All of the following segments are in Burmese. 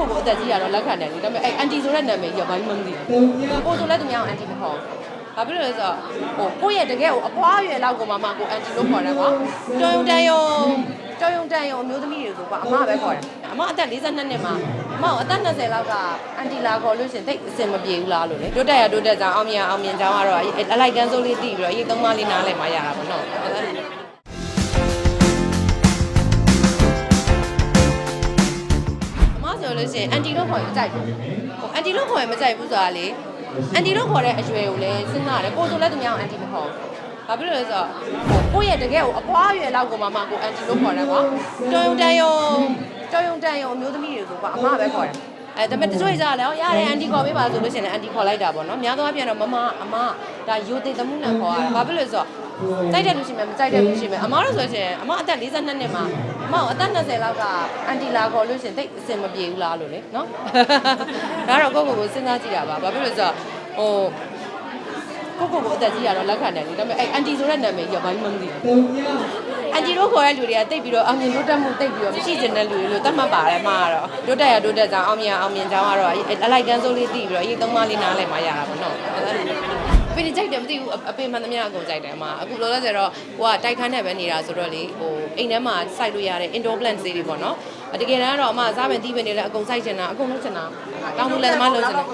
ကိုကိုအသက်ကြီးရတော့လက်ခံတယ်လေဒါပေမဲ့အဲ့အန်တီဆိုတဲ့နာမည်ကြီးကဘာမှမသိဘူးကိုဆိုလည်းသူများအန်တီမဟုတ်ဘာဖြစ်လို့လဲဆိုတော့ဟိုကိုယ့်ရဲ့တကယ်ကိုအဖွားရွယ်လောက်ကိုမှမကိုအန်တီလို့ခေါ်တယ်ကွာတော်ရုံတန်ရုံတော်ရုံတန်ရုံအမျိုးသမီးတွေဆိုကွာအမပဲခေါ်တယ်အမအသက်42နှစ်မှာအမအသက်20လောက်ကအန်တီလာခေါ်လို့ရှင်တိတ်အစင်မပြေဘူးလားလို့လေတိုးတက်ရတိုးတက်ကြအောင်မြင်အောင်မြင်ကြအောင်ကတော့အလိုက်ကန်းစိုးလေးတီးပြီးတော့ရေးသုံးမလေးနားလဲမှရတာပေါ့နော် လို့ရှိရင်အန်တီလို့ခေါ်ရင်မကြိုက်ဘူးဟိုအန်တီလို့ခေါ်ရင်မကြိုက်ဘူးဆိုတာလေအန်တီလို့ခေါ်တဲ့အရွယ်ကိုလည်းစဉ်းစားတယ်ကိုဆိုလည်းသူများအန်တီမခေါ်ဘူးဘာဖြစ်လို့လဲဆိုတော့ဟိုကိုယ့်ရဲ့တကယ်ကိုအဖွားရွယ်လောက်ကိုမှမကိုအန်တီလို့ခေါ်တယ်ကွာတော်ရုံတန်ရုံတော်ရုံတန်ရုံအမျိုးသမီးတွေဆိုကွာအမပဲခေါ်တယ်အဲဒါပေမဲ့တချို့ကြလည်းရတယ်အန်တီခေါ်ပေးပါဆိုလို့ရှိရင်လည်းအန်တီခေါ်လိုက်တာပေါ့နော်များသောအားဖြင့်တော့မမအမဒါယူသေးသမှုနဲ့ခေါ်ရတာဘာဖြစ်လို့လဲဆိုတော့တိုက်တဲ့လူရှိမယ်မတိုက်တဲ့လူရှိမယ်အမတို့ဆိုရှင်အမအသက်42နှစ်မှာ အမအသက်20လောက်ကအန်တီလာခေါ်လို့ရှင်တိတ်အစင်မပြေဘူးလားလို့လေနော်ဒါတော့ကိုယ့်ကိုယ်ကိုစဉ်းစားကြည့်တာပါဘာဖြစ်လို့လဲဆိုတော့ဟိုကိုယ့်ကိုယ်ကိုအသက်ကြီးရတော့လက်ခံတယ်လေဒါပေမဲ့အဲ့အန်တီဆိုတဲ့နာမည်ကြီးကဘာမှမသိဘူးအန်တီတို့ခေါ်တဲ့လူတွေကတိတ်ပြီးတော့အောင်မြင်တိုးတက်မှုတိတ်ပြီးတော့မရှိကျင်တဲ့လူတွေလို့သတ်မှတ်ပါတယ်မှာတော့တိုးတက်ရတိုးတက်ကြအောင်မြင်အောင်မြင်ကြအောင်ကတော့အလိုက်ကန်းစိုးလေးတီးပြီးတော့ရေးသုံးမလေးနားလဲမှရတာပေါ့နော် ပင်ကြိုက်တယ်မသိဘူးအပင်မှန်သမျှအကုန်ကြိုက်တယ်အမအခုလောလောဆယ်တော့ဟိုကတိုက်ခန်းနဲ့ပဲနေတာဆိုတော့လေဟိုအိမ်ထဲမှာစိုက်လို့ရတဲ့ indoor plant တွေပေါ့နော်တကယ်တမ်းတော့အမစားပင်တီးပင်တွေလည်းအကုန်စိုက်ချင်တာအကုန်လုံးချင်တာတောင်းလို့လည်းသမားလုံးချင်တာ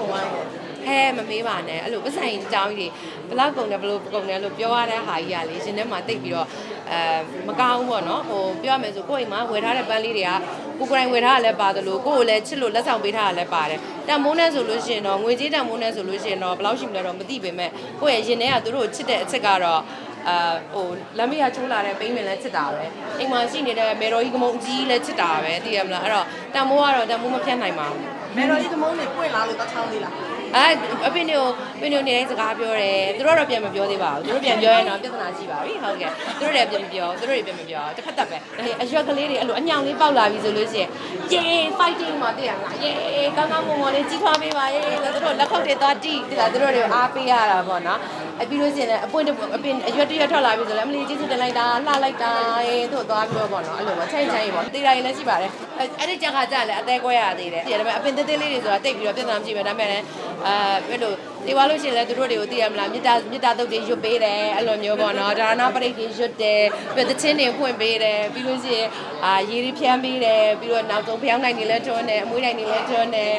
ဟဲမမေးပါနဲ့အဲ့လိုပဆိုင်အကြောင်းကြီးဘလောက်ကုန်တယ်ဘလို့ကုန်တယ်လို့ပြောရတဲ့ဟာကြီးကလေရှင်ထဲမှာတိတ်ပြီးတော့အဲမကောင်းဘူးပေါ့နော်ဟိုပြောရမယ်ဆိုကိုယ့်အိမ်မှာဝယ်ထားတဲ့ပန်းလေးတွေကကိုကိုယ်တိုင်ဝယ်ထားတာလည်းပါတယ်လို့ကိုယ့်ကိုလည်းချစ်လို့လက်ဆောင်ပေးထားတာလည်းပါတယ်တန်မိုးနဲ့ဆိုလို့ရှိရင်တော့ငွေကြေးတန်မိုးနဲ့ဆိုလို့ရှိရင်တော့ဘယ်လောက်ရှိမလဲတော့မသိပေမဲ့ကိုယ့်ရဲ့ရင်ထဲကသူတို့ကိုချစ်တဲ့အချက်ကတော့အာဟိုလမ်းမေးရချိုးလာတဲ့ပိန်းမင်လည်းချစ်တာပဲအိမ်မှာရှိနေတဲ့မေတော်ကြီးကမုံကြီးလည်းချစ်တာပဲသိရမလားအဲ့တော့တန်မိုးကတော့တန်မိုးမဖြတ်နိုင်ပါဘူးမေတော်ကြီးကမုန်းနေပွင့်လာလို့တော့ချောင်းသေးလား အဲအပင်တွေကိုပင်တွေနေတိုင်းစကားပြောတယ်သူတို့တော့ပြန်မပြောသေးပါဘူးသူတို့ပြန်ပြောရင်တော့ပြဿနာရှိပါပြီဟုတ်ကဲ့သူတို့လည်းပြန်မပြောသူတို့တွေပြန်မပြောတစ်ဖက်သက်ပဲအရွက်ကလေးတွေအဲ့လိုအညောင်လေးပေါက်လာပြီဆိုလို့ရှိရင်ယေ fighting မှာတည်ရမလားယေကောင်းကောင်းမွန်မွန်လေးကြီးထွားပေးပါယေလို့သူတို့လက်ခုပ်တွေသွားတိတည်လာသူတို့တွေအားပေးရတာပေါ့နော် အပြီးလို့ရှိရင်လည်းအပွင့်အပင်အရွက်တရွက်ထွက်လာပြီဆိုလည်းအမလီကျေးဇူးတင်လိုက်တာလှလိုက်တာယေသူ့သွားပြောပေါ့နော်အဲ့လိုပေါ့ချိတ်ချိတ်ပေါ့တည်တိုင်းလည်းရှိပါတယ်အဲ့ဒီကြက်ခါကြလည်းအသေးကွဲရသေးတယ်ဒါပေမဲ့အပင်သေးသေးလေးတွေဆိုတာတိတ်ပြီးတော့ပြဿနာမရှိပဲဒါပေမဲ့လည်းအဲအဲ့လိုတေဝါလို့ရှိရင်လည်းသူတို့တွေကိုသိရမလားမေတ္တာမေတ္တာတုတ်တွေရွတ်ပေးတယ်အဲ့လိုမျိုးပေါ့နော်ဒါရဏပရိတ်တွေရွတ်တယ်ပြီးတော့သချင်းတွေဖွင့်ပေးတယ်ပြီးလို့ရှိရင်အာရေတွေဖြန်းပေးတယ်ပြီးတော့နောက်ဆုံးဖျောင်းနိုင်တွေလည်းထွန်းတယ်အမွှေးနိုင်တွေလည်းထွန်းတယ်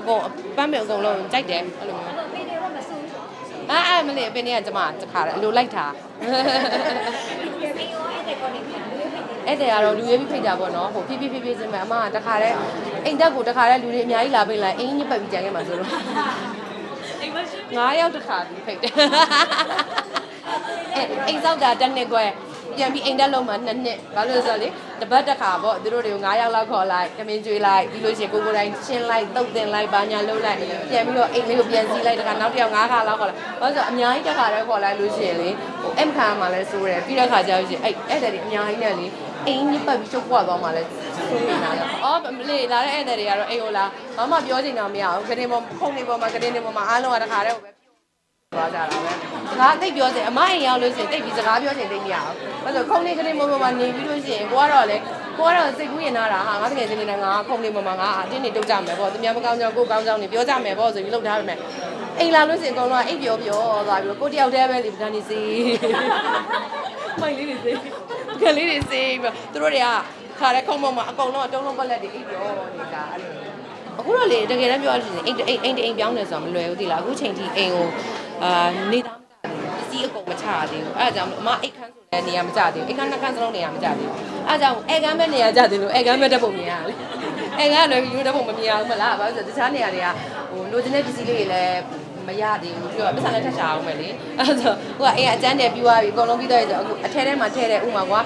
အကုန်ပန်းမြုံအကုန်လုံးကြိုက်တယ်အဲ့လိုမျိုး အာအဲ့မလေးအပင်တွေကကျမတခါတယ်အလိုလိုက်တာအဲ့တဲ့ကတော့လူရေးပြီးဖိတ်တာပေါ့နော်ဟိုဖြည်းဖြည်းဖြည်းဖြည်းချင်းပဲအမကတခါတည်းအိမ်တက်ကိုတခါတည်းလူတွေအများကြီးလာပိတ်လိုက်အင်းညစ်ပတ်ပြီးကြံခဲ့မှာဆိုတော့9ရောက်တစ်ခါပြီးဖိတ်တယ်အဲအိမ်ဆောက်တာတစ်နှစ်ခွဲ ပြန်ပြီးအိမ်တက်လုံးမှာ2နှစ်ဘာလို့လဲဆိုတော့လေတပတ်တစ်ခါပေါ့သူတို့တွေကို9ရောက်လောက်ခေါ်လိုက်တမင်ကျွေးလိုက်ပြီးလို့ရှိရင်ကိုကိုတိုင်းရှင်းလိုက်တုတ်တင်လိုက်ဘာညာလုပ်လိုက်ပြန်ပြီးတော့အိမ်လေးကိုပြန်စီးလိုက်တခါနောက်တစ်ယောက်9ခါလောက်ခေါ်လိုက်ဘာလို့ဆိုတော့အများကြီးတစ်ခါတည်းခေါ်လိုက်လို့ရှိရင်လေဟိုအမ်ခါမှာလဲစိုးတယ်ပြီးတဲ့ခါကျလို့ရှိရင်အဲ့အဲ့တဲ့ဒီအများကြီးနဲ့လေအိမ်ညစ်ပတ်ပြီးချုပ်ပွားသွားမှလဲဆိုနေတာလေအော်မလေးလာတဲ့အဲ့တဲ့တွေကတော့အိမ်ဟိုလာဘာမှပြောချင်တော့မရဘူးကတင်ပေါ်ခုံနေပေါ်မှာကတင်နေပေါ်မှာအားလုံးကတစ်ခါတည်းဟိုပဲ သွားကြတာပဲစကားတိတ်ပြောစင်အမအိမ်ရောက်လို့ရှိရင်တိတ်ပြီးစကားပြောချင်တိတ်မရဘူးဘာလို့ခုံနေကလေးမမမနေပြီးလို့ရှိရင်ကိုကတော့လေကိုကတော့စိတ်ကူးရင်နာတာဟာငါတကယ်ချင်းနေတာငါခုံနေမမငါအတင်းနေတုတ်ကြမယ်ပေါ့သူများမကောင်းကြောင်ကိုကောင်းကြောင်နေပြောကြမယ်ပေါ့ဆိုပြီးလုပ်ထားရမယ်အိမ်လာလို့ရှိရင်အကုန်လုံးအိတ်ပြောပြောသွားပြီးကိုတယောက်တည်းပဲလေဗဒန်နေစီမိုင်လေးတွေစီကလေးတွေစီပြီးသူတို့တွေကခါတဲ့ခုံပေါ်မှာအကုန်လုံးအတုံးလုံးပလက်တွေအိတ်ပြောနေတာအဲ့လိုအခုတော့လေတကယ်တမ်းပြောရလို့ရှိရင်အိမ်အိမ်အိမ်ပြောင်းနေဆိုတာမလွယ်ဘူးဒီလားအခုချိန်ထိအိမ်ကို အာနေသားမကြသေးဘူးပစ္စည်းအကုန်မချသေးဘူးအဲ့ဒါကြောင့်အမအိတ်ခန်းဆိုလည်းနေရာမကြသေးဘူးအိတ်ခန်းနှစ်ခန်းစလုံးနေရာမကြသေးဘူးအဲ့ဒါကြောင့်အဲကန်းပဲနေရာကြသေးလို့အဲကန်းပဲတက်ဖို့မြင်ရလေအဲကန်းကလည်းယူတက်ဖို့မမြင်ရဘူးမလားဘာလို့လဲဆိုတော့တခြားနေရာတွေကဟိုလိုချင်တဲ့ပစ္စည်းလေးတွေလည်း မရသေးဘူးပြီးတော့ပတ်စံလည်းထက်ရှာအောင်ပဲလေအဲ့ဒါဆိုဟိုကအေးအကျန်းတယ်ပြီးသွားပြီအကုန်လုံးပြီးသွားပြီဆိုအခုအထဲထဲမှာထည့်တဲ့ဥမာကွာ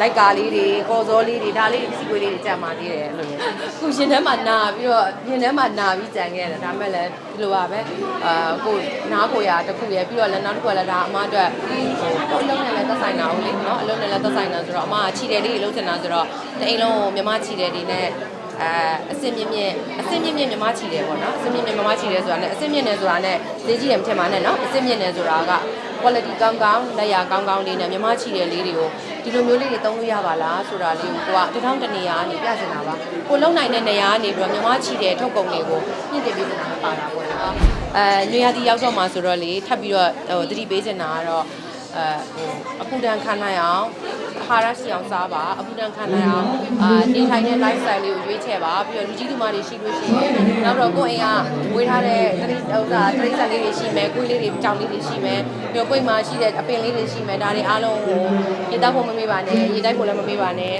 လိုက်ကာလေးတွေကော်စောလေးတွေဒါလေးတွေပစ္စည်းခွေးလေးတွေကြံပါသေးတယ်အဲ့လိုမျိုးခုရှင်ထဲမှာနာပြီးတော့ရှင်ထဲမှာနာပြီးကြံခဲ့တယ်ဒါမဲ့လည်းဒီလိုပါပဲအာကိုနားကိုရတစ်ခုရပြီးတော့လည်းနောက်တစ်ခုကလည်းဒါအမအတွက်ဟိုကိုအလုံးနဲ့လည်းသက်ဆိုင်တာဟုတ်လေနော်အလုံးနဲ့လည်းသက်ဆိုင်တာဆိုတော့အမကခြိတယ်လေးတွေလုံးချင်တာဆိုတော့တအိမ်လုံးကိုမြမခြိတယ်ဒီနဲ့ အဲအစင်မြင့်မြင့်အစင်မြင့်မြင့်မြမချီတယ်ပေါ့နော်အစင်မြင့်မြင့်မြမချီတယ်ဆိုတာနဲ့အစင်မြင့်တယ်ဆိုတာနဲ့ဈေးကြီးတယ်မထင်ပါနဲ့နော်အစင်မြင့်တယ်ဆိုတာက quality ကောင်းကောင်းလက်ရကောင်းကောင်းလေးနဲ့မြမချီတယ်လေးတွေကိုဒီဒီလိုမျိုးလေးတွေသုံးလို့ရပါလားဆိုတာလေးကိုကိုကတစ်ထောင်တစ်နေရာကနေပြချင်တာပါကိုလုံနိုင်တဲ့နေရာကနေပြီးတော့မြမချီတဲ့ထုတ်ကုန်တွေကိုညှင့်တင်ပေးနေတာပါတာပေါ့နော်အဲညွေရတီရောက်တော့မှဆိုတော့လေထပ်ပြီးတော့ဟိုသတိပေးချင်တာကတော့ အဲဟိုအပူဒဏ်ခံနိုင်အောင်အာဟာရရှိအောင်စားပါအပူဒဏ်ခံနိုင်အောင်အာနေထိုင်တဲ့ lifestyle လေးကိုရွေးချယ်ပါပြီးတော့လူကြီးလူမတွေရှိလို့ရှိရင်နောက်တော့ကိုယ့်အိမ်ကဝေးထားတဲ့တတိဥစ္စာတတိဆက်လေးတွေရှိမယ်ကိုယ်လေးတွေကြောင်လေးတွေရှိမယ်ပြီးတော့ကိုယ့်မှာရှိတဲ့အပင်လေးတွေရှိမယ်ဒါတွေအားလုံးကိုရေတောက်ဖို့မမေ့ပါနဲ့ရေတိုက်ဖို့လည်းမမေ့ပါနဲ့